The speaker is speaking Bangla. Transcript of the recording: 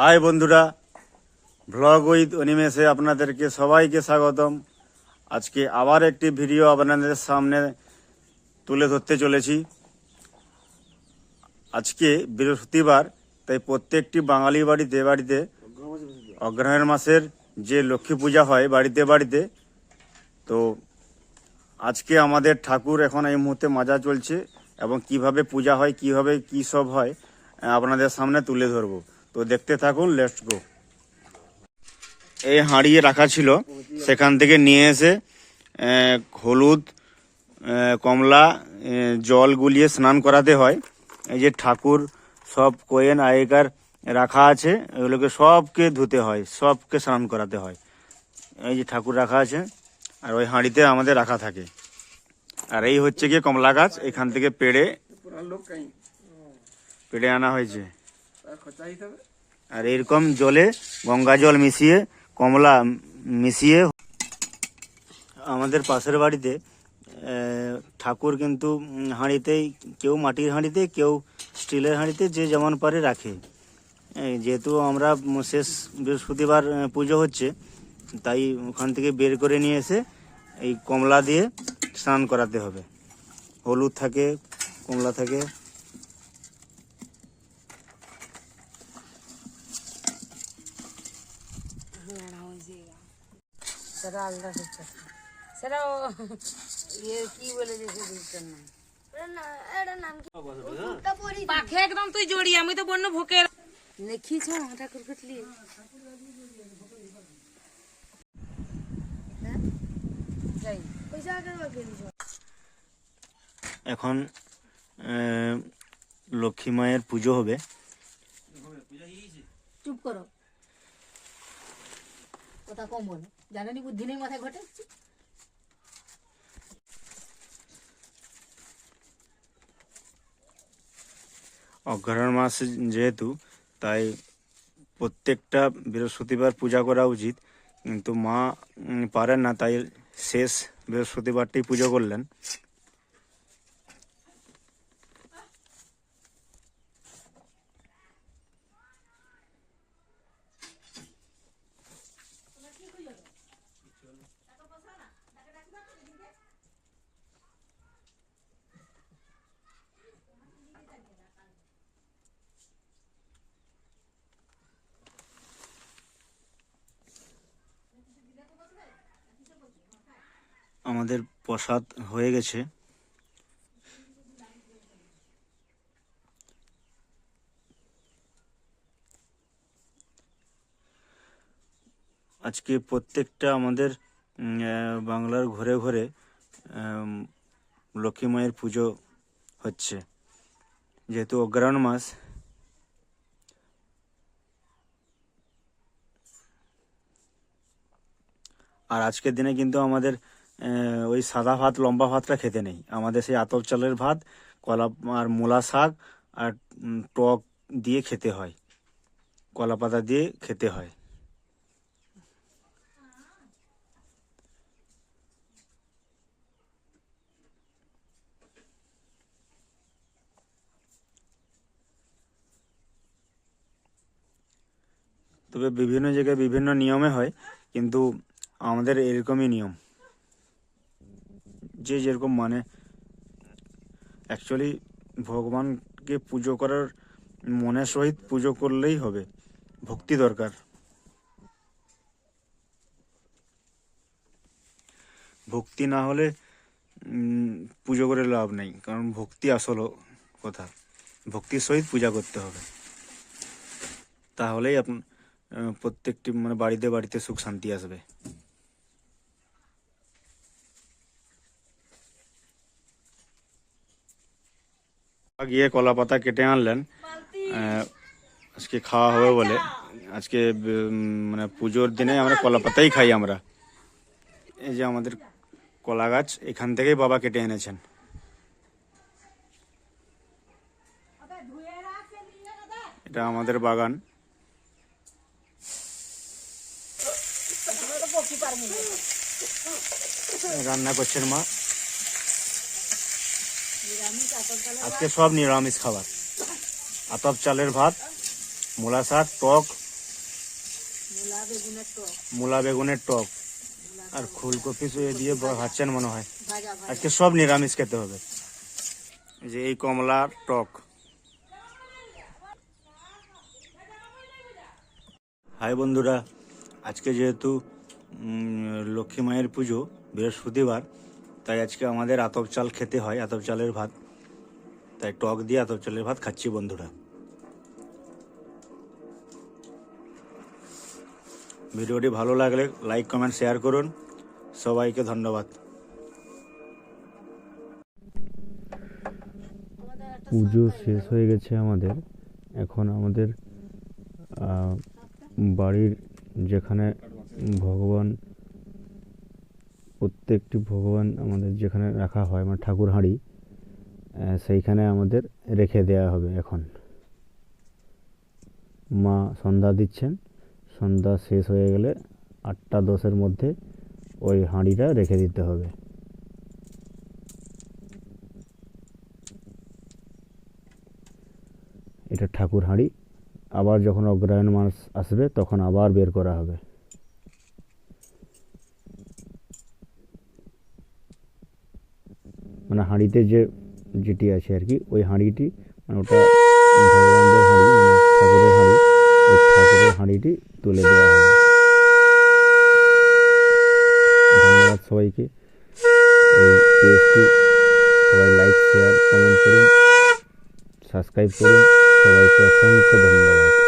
হাই বন্ধুরা ভ্লগ উইথ অনিমেষে আপনাদেরকে সবাইকে স্বাগতম। আজকে আবার একটি ভিডিও আপনাদের সামনে তুলে ধরতে চলেছি। আজকে বৃহস্পতিবার, তাই প্রত্যেকটি বাঙালি বাড়িতে বাড়িতে অগ্রহায়ণ মাসের যে লক্ষ্মী পূজা হয় বাড়িতে বাড়িতে, তো আজকে আমাদের ঠাকুর এখন এই মুহূর্তে মাজা চলছে এবং কীভাবে পূজা হয়, কীভাবে কি সব হয়, আপনাদের সামনে তুলে ধরবো। তো দেখতে থাকুন লেটস গো এই হাঁড়িয়ে রাখা ছিল। সেখান থেকে নিয়ে এসে হলুদ কমলা জল গুলিয়ে স্নান করাতে হয়। এই যে ঠাকুর, সব কোয়েন, আগেকার রাখা আছে, এগুলোকে সবকে ধুতে হয়, সবকে স্নান করাতে হয়। এই যে ঠাকুর রাখা আছে, আর ওই হাঁড়িতে আমাদের রাখা থাকে। আর এই হচ্ছে গিয়ে কমলা গাছ, এখান থেকে পেড়ে পেড়ে আনা হয়েছে। আর এরকম জলে গঙ্গা জল মিশিয়ে, কমলা মিশিয়ে আমাদের পাশের বাড়িতে ঠাকুর কিন্তু হাঁড়িতেই, কেউ মাটির হাঁড়িতে, কেউ স্টিলের হাঁড়িতে যে যেমন পারে রাখে। যেহেতু আমরা শেষ বৃহস্পতিবার পুজো হচ্ছে, তাই ওখান থেকে বের করে নিয়ে এসে এই কমলা দিয়ে স্নান করাতে হবে। হলুদ থাকে, কমলা থাকে সেটা আলাদা হচ্ছে। সেটা ও- ইয়ে কি বলে যে সে দুধটার নাম পাখে একদম তুই জড়ি আমি তো বন্য ভোকে দেখিছ এখন লক্ষ্মী মায়ের পুজো হবে। চুপ করো। কথা কম বলো। জানেনি বুদ্ধি নেই মাথায় ঘটে? অগ্রহায়ণ মাস যেহেতু, তাই প্রত্যেকটা বৃহস্পতিবার পূজা করা উচিত। কিন্তু মা পারেন না, তাই শেষ বৃহস্পতিবারটি পুজো করলেন। আমাদের প্রসাদ হয়ে গেছে। আজকে প্রত্যেকটা আমাদের বাংলার ঘরে ঘরে লক্ষ্মী মায়ের পুজো হচ্ছে। যেহেতু অগ্রহায়ণ মাস, আর আজকের দিনে কিন্তু আমাদের ওই সাদা ভাত, লম্বা ভাতটা খেতে নেই। আমাদের সেই আতপ চালের ভাত, কলা আর মূলা শাক আর টক দিয়ে খেতে হয়। কলা পাতা দিয়ে খেতে হয়। তবে বিভিন্ন জায়গায় বিভিন্ন নিয়মে হয়, কিন্তু আমাদের এরকমই নিয়ম। যে যেরকম মানে অ্যাকচুয়ালি ভগবানকে পুজো করার মনের সহিত পুজো করলেই হবে ভক্তি দরকার। ভক্তি না হলে পুজো করে লাভ নেই কারণ ভক্তি আসল কথা। ভক্তির সহিত পূজা করতে হবে। তাহলেই আপন আহ, প্রত্যেকটি মানে বাড়িতে বাড়িতে সুখ শান্তি আসবে। গিয়ে কলা পাতা কেটে আনলেন। আজকে খাওয়া হবে বলে। আজকে মানে পুজোর দিনে আমরা কলা পাতাই খাই আমরা। এই যে আমাদের কলা গাছ এখান থেকেই বাবা কেটে এনেছেন। এটা আমাদের বাগান। রান্না করছেন মা। আজকে সব নিরামিষ খাবার। আতপ চালের ভাত মূলা শাক টক মূলা বেগুনের টক। আর ফুলকপি শুয়ে দিয়ে ভাজছেন মনে হয়। আজকে সব নিরামিষ খেতে হবে। যে এই কমলার টক। হাই বন্ধুরা আজকে যেহেতু লক্ষ্মী মায়ের পুজো বৃহস্পতিবার তাই আজকে আমাদের আতপ চাল খেতে হয়, আতপ চালের ভাত। তাই টক দিয়ে আতপ চালের ভাত খাচ্ছি বন্ধুরা। ভিডিওটি ভালো লাগলে লাইক, কমেন্ট, শেয়ার করুন। সবাইকে ধন্যবাদ। পুজো শেষ হয়ে গেছে আমাদের। এখন আমাদের বাড়ির যেখানে ভগবান প্রত্যেকটি ভগবান আমাদের যেখানে রাখা হয় মানে ঠাকুর হাঁড়ি সেইখানে আমাদের রেখে দেওয়া হবে এখন। মা সন্ধ্যা দিচ্ছেন, সন্ধ্যা শেষ হয়ে গেলে আটটা দশের মধ্যে ওই হাঁড়িটা রেখে দিতে হবে। এটা ঠাকুর হাঁড়ি। আবার যখন অগ্রহায়ণ মাস আসবে, তখন আবার বের করা হবে। মানে হাঁড়িতে যে যেটি আছে আর কি, ওই হাঁড়িটি মানে ওটা ভগবানদের হাঁড়ি মানে ঠাকুরের হাঁড়ি, ওই ঠাকুরের হাঁড়িটি তুলে দেওয়া হবে। ধন্যবাদ সবাইকে। এই সবাই লাইক শেয়ার কমেন্ট করুন সাবস্ক্রাইব করুন। সবাইকে অসংখ্য ধন্যবাদ।